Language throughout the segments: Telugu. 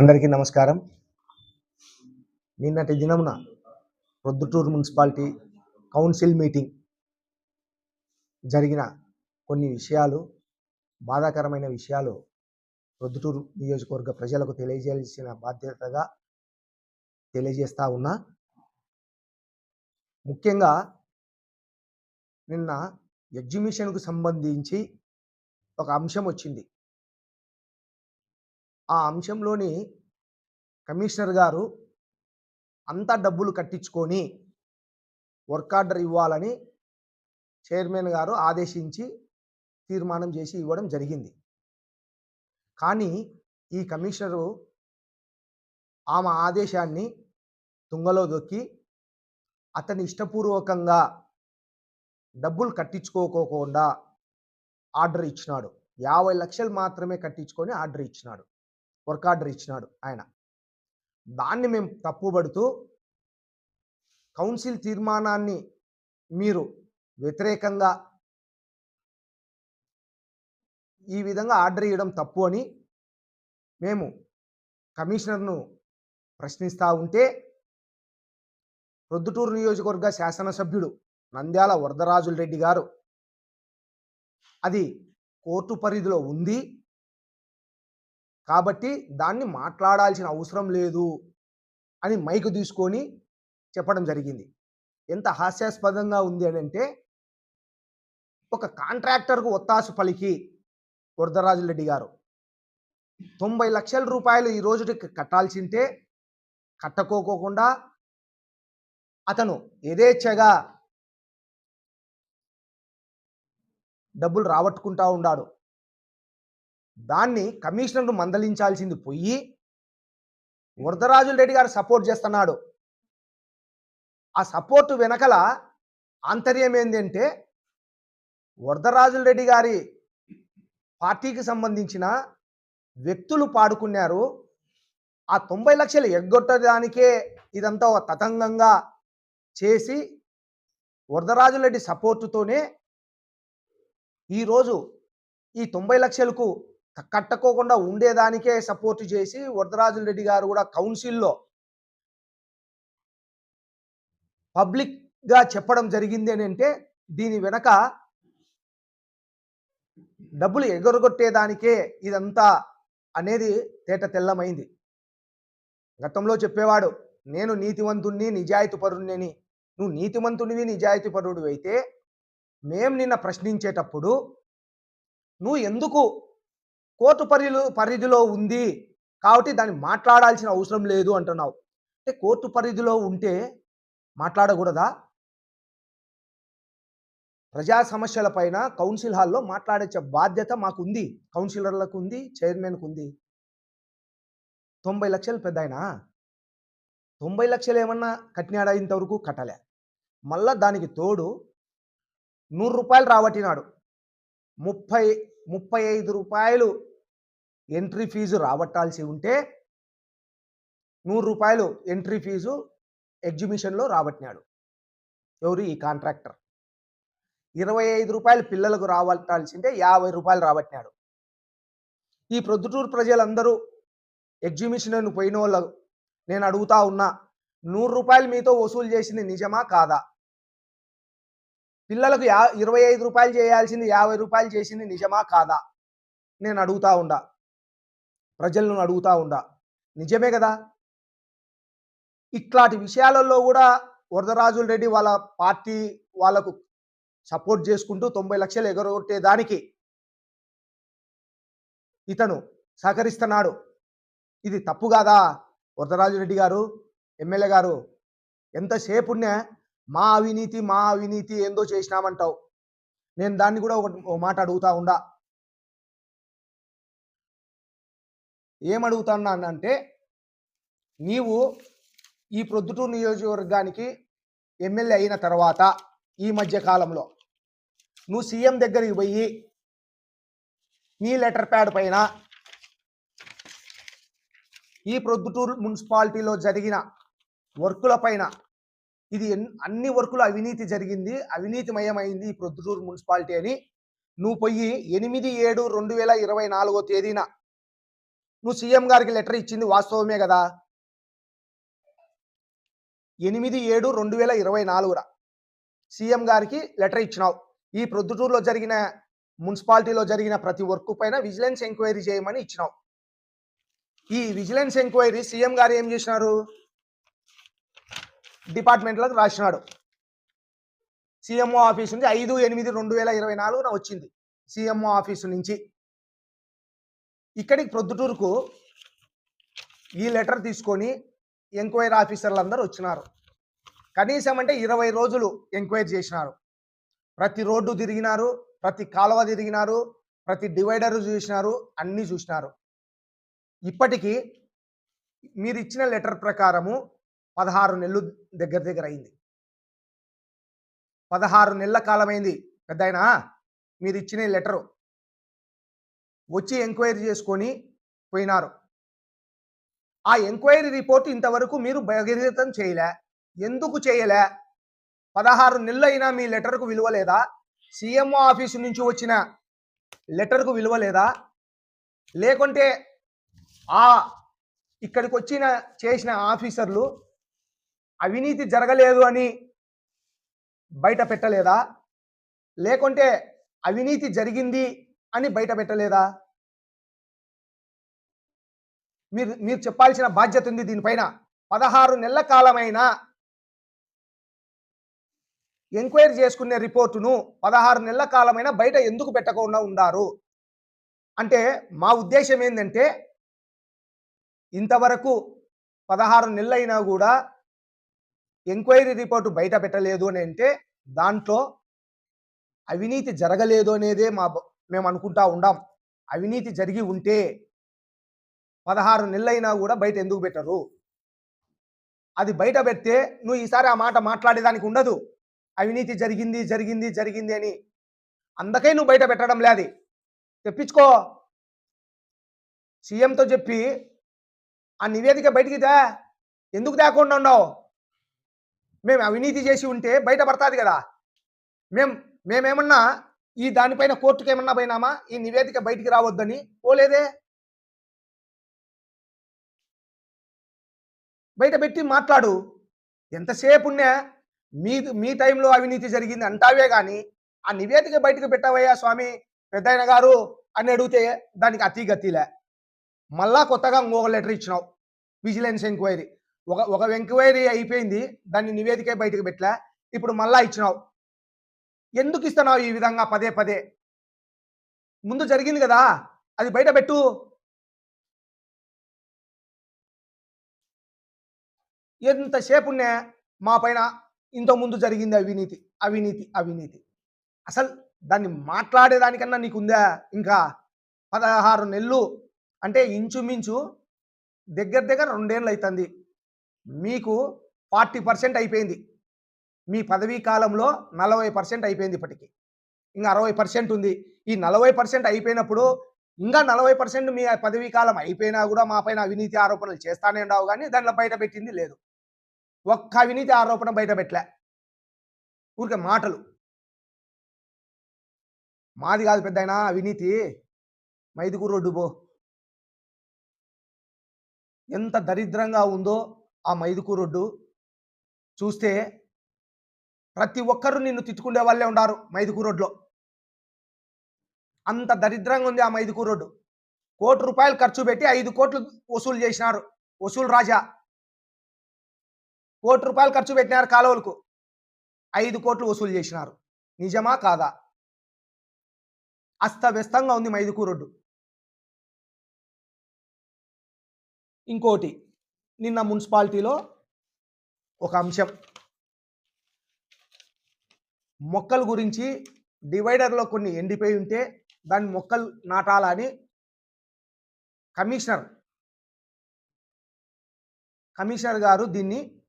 అందరికీ నమస్కారం. నిన్నటి దినమున ప్రొద్దుటూరు మున్సిపాలిటీ కౌన్సిల్ మీటింగ్ జరిగిన కొన్ని విషయాలు బాధాకరమైన విషయాలు ప్రొద్దుటూరు నియోజకవర్గ ప్రజలకు తెలియజేయాల్సిన బాధ్యతగా తెలియజేస్తా ఉన్నా. ముఖ్యంగా నిన్న ఎగ్జిబిషన్కు సంబంధించి ఒక అంశం వచ్చింది. ఆ అంశంలోని కమిషనర్ గారు అంతా డబ్బులు కట్టించుకొని వర్క్ ఆర్డర్ ఇవ్వాలని చైర్మన్ గారు ఆదేశించి తీర్మానం చేసి ఇవ్వడం జరిగింది. కానీ ఈ కమిషనరు ఆమె ఆదేశాన్ని తుంగలో దొక్కి అతని ఇష్టపూర్వకంగా డబ్బులు కట్టించుకోకోకుండా ఆర్డర్ ఇచ్చినాడు. యాభై లక్షలు మాత్రమే కట్టించుకొని ఆర్డర్ ఇచ్చినాడు. వర్క్ ఆర్డర్ ఇచ్చినాడు ఆయన. దాన్ని మేము తప్పుబడుతూ కౌన్సిల్ తీర్మానాన్ని మీరు వ్యతిరేకంగా ఈ విధంగా ఆర్డర్ ఇవ్వడం తప్పు అని మేము కమిషనర్ను ప్రశ్నిస్తూ ఉంటే ప్రొద్దుటూరు నియోజకవర్గ శాసనసభ్యుడు నంద్యాల వరదరాజుల రెడ్డి గారు అది కోర్టు పరిధిలో ఉంది. కాబట్టి దాన్ని మాట్లాడాల్సిన అవసరం లేదు అని మైకు తీసుకొని చెప్పడం జరిగింది. ఎంత హాస్యాస్పదంగా ఉంది అని అంటే ఒక కాంట్రాక్టర్కు ఒత్తాసు పలికి వరదరాజులరెడ్డి గారు. తొంభై లక్షల రూపాయలు ఈ రోజుకి కట్టాల్సింటే కట్టకోకోకుండా అతను యథేచ్ఛగా డబ్బులు రాబట్టుకుంటా ఉన్నాడు దాన్ని కమిషనర్ను మందలించాల్సింది పోయి వరదరాజుల రెడ్డి గారు సపోర్ట్ చేస్తున్నాడు. ఆ సపోర్ట్ వెనకల ఆంతర్యం ఏంటంటే వరదరాజుల రెడ్డి గారి పార్టీకి సంబంధించిన వ్యక్తులు పాడుకున్నారు. ఆ తొంభై లక్షలు ఎగ్గొట్టడానికే ఇదంతా ఒక తతంగంగా చేసి వరదరాజుల రెడ్డి సపోర్టుతోనే ఈరోజు ఈ తొంభై లక్షలకు కట్టుకోకుండా ఉండేదానికే సపోర్ట్ చేసి వరదరాజుల రెడ్డి గారు కూడా కౌన్సిల్లో పబ్లిక్గా చెప్పడం జరిగింది అంటే దీని వెనక డబ్బులు ఎగరగొట్టేదానికే ఇదంతా అనేది తేట తెల్లమైంది. గతంలో చెప్పేవాడు నేను నీతివంతుణ్ణి నిజాయితీపరుణ్ణి నువ్వు నీతిమంతునివి నిజాయితీపరుడు అయితే మేం నిన్న ప్రశ్నించేటప్పుడు నువ్వు ఎందుకు కోర్టు పరిధిలో పరిధిలో ఉంది కాబట్టి దాన్ని మాట్లాడాల్సిన అవసరం లేదు అంటున్నావు. అంటే కోర్టు పరిధిలో ఉంటే మాట్లాడకూడదా? ప్రజా సమస్యల పైన కౌన్సిల్ హాల్లో మాట్లాడే బాధ్యత మాకు ఉంది కౌన్సిలర్లకు ఉంది చైర్మన్కు ఉంది. తొంభై లక్షలు పెద్ద ఆయన తొంభై లక్షలు ఏమన్నా కట్టినాడా ఇంతవరకు? కట్టలే. మళ్ళా దానికి తోడు నూరు రూపాయలు రాబట్టినాడు. ముప్పై ముప్పై ఐదు రూపాయలు ఎంట్రీ ఫీజు రాబట్టాల్సి ఉంటే నూరు రూపాయలు ఎంట్రీ ఫీజు ఎగ్జిబిషన్లో రాబట్టినాడు. ఎవరు? ఈ కాంట్రాక్టర్. ఇరవై ఐదు రూపాయలు పిల్లలకు రాబట్టాల్సింటే యాభై రూపాయలు రాబట్టినాడు. ఈ ప్రొద్దుటూరు ప్రజలందరూ ఎగ్జిబిషన్ పోయిన వాళ్ళు నేను అడుగుతా ఉన్నా నూరు రూపాయలు మీతో వసూలు చేసింది నిజమా కాదా? పిల్లలకు యా ఇరవై ఐదు రూపాయలు చేయాల్సింది యాభై రూపాయలు చేసింది నిజమా కాదా? నేను అడుగుతా ఉండా. ప్రజలను అడుగుతా ఉండా. నిజమే కదా? ఇట్లాంటి విషయాలలో కూడా వరదరాజుల రెడ్డి వాళ్ళ పార్టీ వాళ్ళకు సపోర్ట్ చేసుకుంటూ తొంభై లక్షలు ఎగరగొట్టేదానికి ఇతను సహకరిస్తున్నాడు. ఇది తప్పు కాదా? వరదరాజు రెడ్డి గారు ఎమ్మెల్యే గారు ఎంతసేపునే మా అవినీతి మా అవినీతి ఏందో చేసినామంటావు. నేను దాన్ని కూడా ఒక ఓ మాట అడుగుతా ఉండా. ఏమడుగుతున్నానంటే నీవు ఈ ప్రొద్దుటూరు నియోజకవర్గానికి ఎమ్మెల్యే అయిన తర్వాత ఈ మధ్య కాలంలో నువ్వు సీఎం దగ్గరికి పోయి నీ లెటర్ ప్యాడ్ పైన ఈ ప్రొద్దుటూరు మున్సిపాలిటీలో జరిగిన వర్కుల పైన ఇది అన్ని వర్కులు అవినీతి జరిగింది అవినీతిమయమైంది ఈ ప్రొద్దుటూరు మున్సిపాలిటీ అని నువ్వు పోయి ఎనిమిది ఏడు రెండు వేల ఇరవై నాలుగో తేదీన నువ్వు సీఎం గారికి లెటర్ ఇచ్చింది వాస్తవమే కదా? ఎనిమిది ఏడు రెండు వేల ఇరవై నాలుగురా. సీఎం గారికి లెటర్ ఇచ్చినావు. ఈ ప్రొద్దుటూరులో జరిగిన మున్సిపాలిటీలో జరిగిన ప్రతి వర్క్ పైన విజిలెన్స్ ఎంక్వైరీ చేయమని ఇచ్చినావు. ఈ విజిలెన్స్ ఎంక్వైరీ సీఎం గారు ఏం చేసినారు? డిపార్ట్మెంట్లకు రాసినాడు. సీఎంఓ ఆఫీస్ నుంచి ఐదు ఎనిమిది రెండు వేల ఇరవై నాలుగున వచ్చింది. సీఎంఓ ఆఫీసు నుంచి ఇక్కడికి ప్రొద్దుటూరుకు ఈ లెటర్ తీసుకొని ఎంక్వైరీ ఆఫీసర్లు అందరూ వచ్చినారు. కనీసం అంటే ఇరవై రోజులు ఎంక్వైరీ చేసినారు. ప్రతి రోడ్డు తిరిగినారు ప్రతి కాలువ తిరిగినారు ప్రతి డివైడర్ చూసినారు అన్నీ చూసినారు. ఇప్పటికీ మీరు ఇచ్చిన లెటర్ ప్రకారము పదహారు నెలలు దగ్గర దగ్గర అయింది. పదహారు నెలల కాలమైంది. పెద్ద మీరు ఇచ్చిన లెటరు వచ్చి ఎంక్వైరీ చేసుకొని పోయినారు. ఆ ఎంక్వైరీ రిపోర్ట్ ఇంతవరకు మీరు బహిర్గతం చేయలే. ఎందుకు చేయలే? పదహారు నెలలైనా మీ లెటర్కు విలువ లేదా సీఎంఓ ఆఫీసు నుంచి వచ్చిన లెటర్కు విలువ లేదా లేకుంటే ఆ ఇక్కడికి వచ్చిన చేసిన ఆఫీసర్లు అవినీతి జరగలేదు అని బయట పెట్టలేదా? లేకుంటే అవినీతి జరిగింది అని బయట పెట్టలేదా? మీరు మీరు చెప్పాల్సిన బాధ్యత ఉంది దీనిపైన. పదహారు నెలల కాలమైన ఎంక్వైరీ చేసుకునే రిపోర్టును పదహారు నెలల కాలమైన బయట ఎందుకు పెట్టకుండా ఉండారు? అంటే మా ఉద్దేశం ఏంటంటే ఇంతవరకు పదహారు నెలలైనా కూడా ఎంక్వైరీ రిపోర్టు బయట పెట్టలేదు అని అంటే దాంట్లో అవినీతి జరగలేదు అనేదే మా మేము అనుకుంటా ఉండాం. అవినీతి జరిగి ఉంటే పదహారు నెలలైనా కూడా బయట ఎందుకు పెట్టరు? అది బయట పెడితే నువ్వు ఈసారి ఆ మాట మాట్లాడేదానికి ఉండదు. అవినీతి జరిగింది జరిగింది జరిగింది అని. అందుకే నువ్వు బయట పెట్టడం లేదు. తెప్పించుకో. సీఎంతో చెప్పి ఆ నివేదిక బయటికి దా. ఎందుకు తేకుండా ఉన్నావు? మేము అవినీతి చేసి ఉంటే బయట పడుతుంది కదా. మేం మేమేమన్నా ఈ దానిపైన కోర్టుకి ఏమన్నా పోయినామా? ఈ నివేదిక బయటికి రావద్దని? పోలేదే. బయట పెట్టి మాట్లాడు. ఎంతసేపు ఉన్నా మీ మీ టైంలో అవినీతి జరిగింది అంటావే కానీ ఆ నివేదిక బయటకు పెట్టవయ్యా స్వామి పెద్దయన గారు అని అడిగితే దానికి అతి గతిలే మళ్ళా కొత్తగా ఇంకొక లెటర్ ఇచ్చినావు. Vigilance enquiry. ఒక ఒక ఎంక్వైరీ అయిపోయింది. దాన్ని నివేదిక బయటకు పెట్టలే. ఇప్పుడు మళ్ళా ఇచ్చినావు. ఎందుకు ఇస్తున్నావు ఈ విధంగా పదే పదే? ముందు జరిగింది కదా అది బయట పెట్టు. ఎంతసేపు ఉన్నా మా పైన ఇంతకుముందు ముందు జరిగింది అవినీతి అవినీతి అవినీతి. అసలు దాన్ని మాట్లాడేదానికన్నా నీకుందా ఇంకా పదహారు నెలలు అంటే ఇంచుమించు దగ్గర దగ్గర రెండేళ్ళు అవుతుంది మీకు ఫార్టీ పర్సెంట్ అయిపోయింది. మీ పదవీ కాలంలో నలభై పర్సెంట్ అయిపోయింది ఇప్పటికి. ఇంకా అరవై పర్సెంట్ ఉంది. ఈ నలభై పర్సెంట్ అయిపోయినప్పుడు ఇంకా నలభై పర్సెంట్ మీ పదవీ కాలం అయిపోయినా కూడా మా పైన అవినీతి ఆరోపణలు చేస్తానే ఉండవు కానీ దాంట్లో బయట పెట్టింది లేదు. ఒక్క అవినీతి ఆరోపణ బయట పెట్టలే. ఊరికే మాటలు. మాది కాదు పెద్ద అవినీతి. మైదుకూరు రోడ్డు పో. ఎంత దరిద్రంగా ఉందో ఆ మైదుకూరు రోడ్డు. చూస్తే ప్రతి ఒక్కరు నిన్ను తిట్టుకునే వాళ్ళే ఉన్నారు మైదుకూరు రోడ్లో. అంత దరిద్రంగా ఉంది ఆ మైదుకూరు రోడ్డు. కోటి రూపాయలు ఖర్చు పెట్టి ఐదు కోట్లు వసూలు చేసినారు వసూలు రాజా. కోటి రూపాయలు ఖర్చు పెట్టినారు కాలువలకు. ఐదు కోట్లు వసూలు చేసినారు. నిజమా కాదా? అస్తవ్యస్తంగా ఉంది మైదుకూరు రోడ్డు. ఇంకోటి నిన్న మున్సిపాలిటీలో ఒక అంశం. మొక్కల గురించి డివైడర్లో కొన్ని ఎండిపోయి ఉంటే దాన్ని మొక్కలు నాటాలని కమిషనర్ కమిషనర్ గారు దీన్ని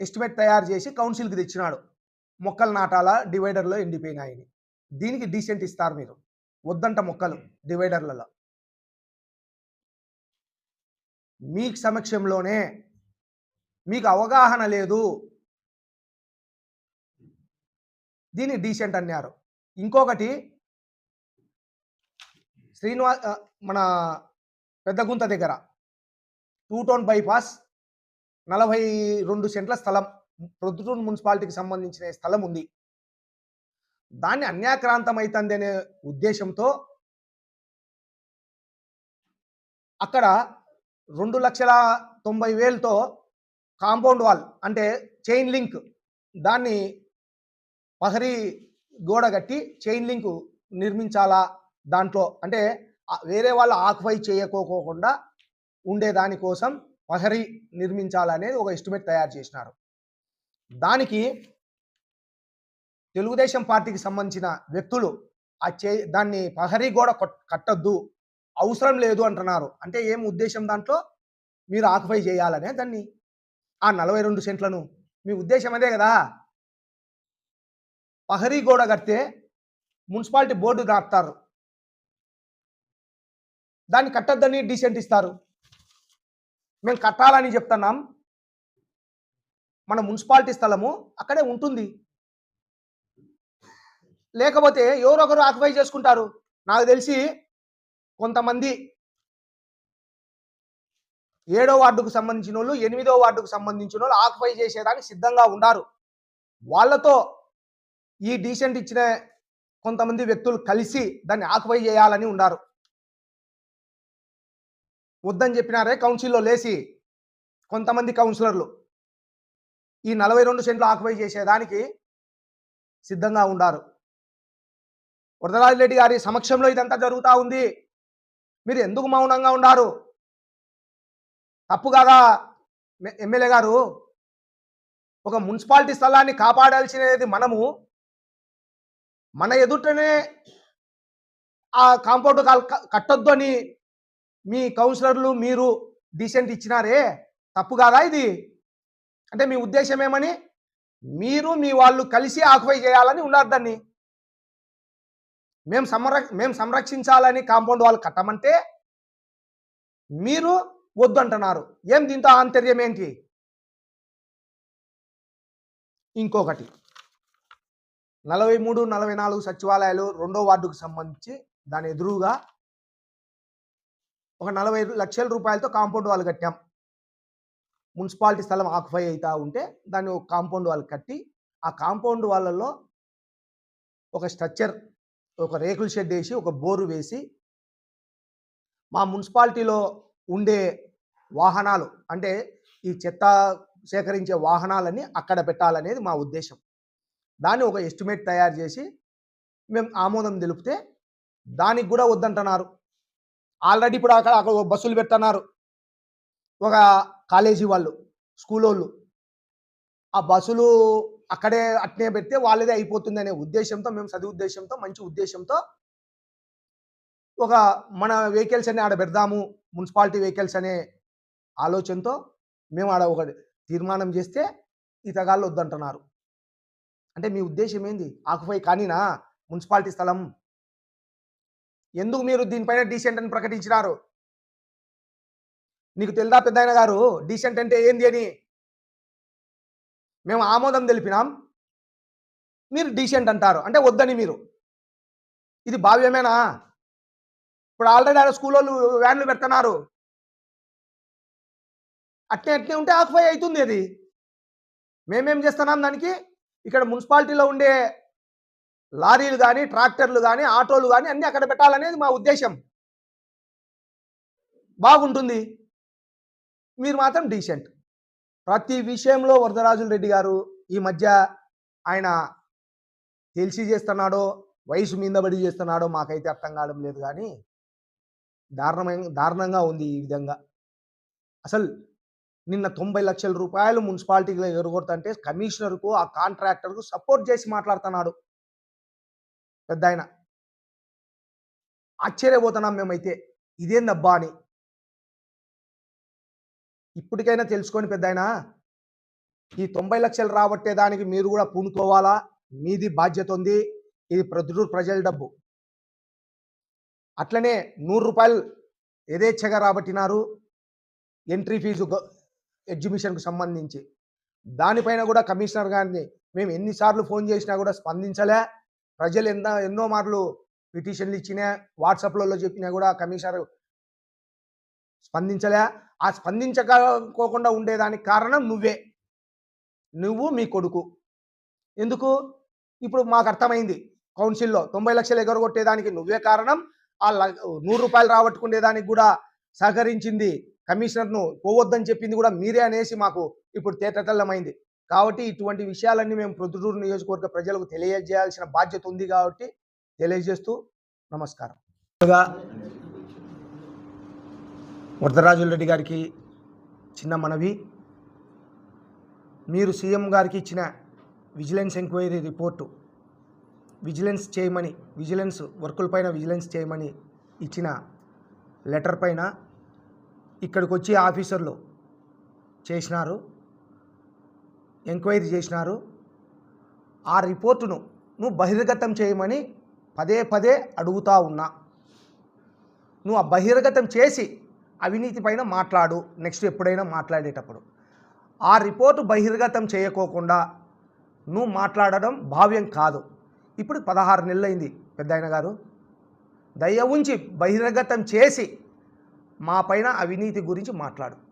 ఎస్టిమేట్ తయారు చేసి కౌన్సిల్కి తెచ్చినాడు. మొక్కలు నాటాలా? డివైడర్లో ఎండిపోయినాయని. దీనికి డీసెంట్ ఇస్తారు మీరు. వద్దంట మొక్కలు డివైడర్లలో. మీకు సమక్షంలోనే మీకు అవగాహన లేదు. దీన్ని డీసెంట్ అన్నారు. ఇంకొకటి శ్రీనివా మన పెద్దగుంత దగ్గర టూ టౌన్ బైపాస్ నలభై రెండు సెంట్ల స్థలం ప్రొద్దుటూరు మున్సిపాలిటీకి సంబంధించిన స్థలం ఉంది. దాన్ని అన్యాక్రాంతం అవుతుంది అనే ఉద్దేశంతో అక్కడ రెండు లక్షల తొంభై వేలతో కాంపౌండ్ వాల్ అంటే చైన్ లింక్ దాన్ని పహరీ గోడ కట్టి చైన్ లింక్ నిర్మించాలా దాంట్లో? అంటే వేరే వాళ్ళు ఆక్యుపై చేయకోకుండా ఉండేదానికోసం పహరీ నిర్మించాలనేది ఒక ఎస్టిమేట్ తయారు చేసినారు. దానికి తెలుగుదేశం పార్టీకి సంబంధించిన వ్యక్తులు ఆ చే దాన్ని పహరీ గోడ కొట్- కట్టొద్దు అవసరం లేదు అంటున్నారు. అంటే ఏం ఉద్దేశం దాంట్లో? మీరు ఆక్యుపై చేయాలనే దాన్ని. ఆ నలభై రెండు సెంట్లను. మీ ఉద్దేశం అదే కదా? పహరీ గోడ కడితే మున్సిపాలిటీ బోర్డు దాటుతారు దాన్ని కట్టద్దని డీసెంట్ ఇస్తారు. మేము కట్టాలని చెప్తున్నాం. మన మున్సిపాలిటీ స్థలము అక్కడే ఉంటుంది. లేకపోతే ఎవరొకరు ఆక్యుపై చేసుకుంటారు. నాకు తెలిసి కొంతమంది ఏడో వార్డుకు సంబంధించిన వాళ్ళు ఎనిమిదో వార్డుకు సంబంధించిన వాళ్ళు ఆక్యుపై చేసేదానికి సిద్ధంగా ఉన్నారు వాళ్ళతో ఈ డీసెంట్ ఇచ్చిన కొంతమంది వ్యక్తులు కలిసి దాన్ని ఆకుపై చేయాలని ఉన్నారు. వద్దని చెప్పినారే కౌన్సిల్లో లేచి కొంతమంది కౌన్సిలర్లు. ఈ నలభై రెండు సెంట్లు ఆక్యుపై చేసేదానికి సిద్ధంగా ఉన్నారు వరదరాజిరెడ్డి గారి సమక్షంలో ఇదంతా జరుగుతూ ఉంది. మీరు ఎందుకు మౌనంగా ఉన్నారు తప్పు కాదా? ఎమ్మెల్యే గారు ఒక మున్సిపాలిటీ స్థలాన్ని కాపాడాల్సినది మనము. మన ఎదుటనే ఆ కాంపౌండ్ కాల్ క- కట్టొద్దు అని మీ కౌన్సిలర్లు మీరు డీసెంట్ ఇచ్చినారే తప్పు కాదా ఇది? అంటే మీ ఉద్దేశం ఏమని? మీరు మీ వాళ్ళు కలిసి ఆక్యుపై చేయాలని ఉన్నారు దాన్ని. మేము సంర మేము సంరక్షించాలని కాంపౌండ్ వాళ్ళు కట్టమంటే మీరు వద్దు అంటున్నారు. ఏం దీంతో ఆంతర్యం ఏంటి? ఇంకొకటి. నలభై మూడు నలభై నాలుగు సచివాలయాలు రెండో వార్డుకు సంబంధించి దాని ఎదురుగా ఒక నలభై లక్షల రూపాయలతో కాంపౌండ్ వాళ్ళు కట్టాం. మున్సిపాలిటీ స్థలం ఆక్యుపై అవుతా ఉంటే దాన్ని ఒక కాంపౌండ్ వాళ్ళు కట్టి ఆ కాంపౌండ్ వాళ్ళల్లో ఒక స్ట్రక్చర్ ఒక రేకుల షెడ్ వేసి ఒక బోరు వేసి మా మున్సిపాలిటీలో ఉండే వాహనాలు అంటే ఈ చెత్త సేకరించే వాహనాలని అక్కడ పెట్టాలనేది మా ఉద్దేశం. దాన్ని ఒక ఎస్టిమేట్ తయారు చేసి మేము ఆమోదం తెలిపితే దానికి కూడా వద్దంటున్నారు. ఆల్రెడీ ఇప్పుడు అక్కడ అక్కడ బస్సులు పెడుతున్నారు. ఒక కాలేజీ వాళ్ళు స్కూల్ వాళ్ళు. ఆ బస్సులు అక్కడే అట్నే పెడితే వాళ్ళదే అయిపోతుంది అనే ఉద్దేశంతో మేము చదివి ఉద్దేశంతో మంచి ఉద్దేశంతో ఒక మన వెహికల్స్ అనే ఆడ పెడదాము మున్సిపాలిటీ వెహికల్స్ అనే ఆలోచనతో మేము ఆడ ఒక తీర్మానం చేస్తే ఈ తగాళ్ళు వద్దంటున్నారు. అంటే మీ ఉద్దేశం ఏంది? ఆకుపై కానీనా? మున్సిపాలిటీ స్థలం. ఎందుకు మీరు దీనిపైన డీసెంట్ అని ప్రకటించినారు? నీకు తెలుదా పెద్దాయన గారు? డీసెంట్ అంటే ఏంది అని? మేము ఆమోదం తెలిపినాం. మీరు డీసెంట్ అంటారు. అంటే వద్దని మీరు. ఇది భావ్యమేనా? ఇప్పుడు ఆల్రెడీ ఆడ స్కూల్ వాళ్ళు వ్యాన్లు పెడుతున్నారు. అట్నే అట్నే ఉంటే ఆక్యుపై అవుతుంది అది. మేమేం చేస్తున్నాం దానికి? ఇక్కడ మున్సిపాలిటీలో ఉండే లారీలు కానీ ట్రాక్టర్లు కానీ ఆటోలు కానీ అన్నీ అక్కడ పెట్టాలనేది మా ఉద్దేశం. బాగుంటుంది. మీరు మాత్రం డీసెంట్. ప్రతి విషయంలో వరదరాజుల రెడ్డి గారు ఈ మధ్య ఆయన తెలిసి చేస్తున్నాడో వయసు మీదబడి చేస్తున్నాడో మాకైతే అర్థం కావడం లేదు కానీ దారుణమైన దారుణంగా ఉంది ఈ విధంగా. అసలు నిన్న తొంభై లక్షల రూపాయలు మున్సిపాలిటీలో ఎగరగొడుతుంటే కమిషనర్కు ఆ కాంట్రాక్టర్కు సపోర్ట్ చేసి మాట్లాడుతున్నాడు. పెద్ద ఆయన ఆశ్చర్యపోతున్నాం మేమైతే. ఇదేందబ్బా అని. ఇప్పటికైనా తెలుసుకొని పెద్ద ఆయన ఈ తొంభై లక్షలు రాబట్టే దానికి మీరు కూడా పూనుకోవాలా? మీది బాధ్యత ఉంది. ఇది ప్రొద్దుటూరు ప్రజల డబ్బు. అట్లనే నూరు రూపాయలు యథేచ్ఛగా రాబట్టినారు. ఎంట్రీ ఫీజు ఎగ్జిబిషన్కు సంబంధించి. దానిపైన కూడా కమిషనర్ గారిని మేము ఎన్నిసార్లు ఫోన్ చేసినా కూడా స్పందించలే. ప్రజలు ఎన్నో ఎన్నో మార్లు పిటిషన్లు ఇచ్చినా వాట్సాప్లలో చెప్పినా కూడా కమిషనర్ స్పందించలే. ఆ స్పందించకోకుండా ఉండేదానికి కారణం నువ్వే. నువ్వు మీ కొడుకు. ఎందుకు? ఇప్పుడు మాకు అర్థమైంది. కౌన్సిల్లో తొంభై లక్షలు ఎగరగొట్టేదానికి నువ్వే కారణం. ఆ ల- నూరు రూపాయలు రాబట్టుకునేదానికి కూడా సహకరించింది కమిషనర్ను పోవద్దని చెప్పింది కూడా మీరే అనేసి మాకు ఇప్పుడు తేటతెల్లమైంది. కాబట్టి ఇటువంటి విషయాలన్నీ మేము ప్రొద్దుటూరు నియోజకవర్గ ప్రజలకు తెలియజేయాల్సిన బాధ్యత ఉంది కాబట్టి తెలియజేస్తూ నమస్కారం. వరదరాజుల రెడ్డి గారికి చిన్న మనవి. మీరు సీఎం గారికి ఇచ్చిన విజిలెన్స్ ఎంక్వైరీ రిపోర్టు విజిలెన్స్ చేయమని విజిలెన్స్ వర్కులపైన విజిలెన్స్ చేయమని ఇచ్చిన లెటర్ పైన ఇక్కడికి వచ్చి ఆఫీసర్లు చేసినారు ఎంక్వైరీ చేసినారు. ఆ రిపోర్టును నువ్వు బహిర్గతం చేయమని పదే పదే అడుగుతా ఉన్నా. నువ్వు ఆ బహిర్గతం చేసి అవినీతి పైన మాట్లాడు నెక్స్ట్ ఎప్పుడైనా మాట్లాడేటప్పుడు. ఆ రిపోర్టు బహిర్గతం చేయకోకుండా నువ్వు మాట్లాడడం భావ్యం కాదు. ఇప్పుడు పదహారు నెలలైంది పెద్ద ఆయన గారు. దయ ఉంచి బహిర్గతం చేసి మా పైన అవినీతి గురించి మాట్లాడు.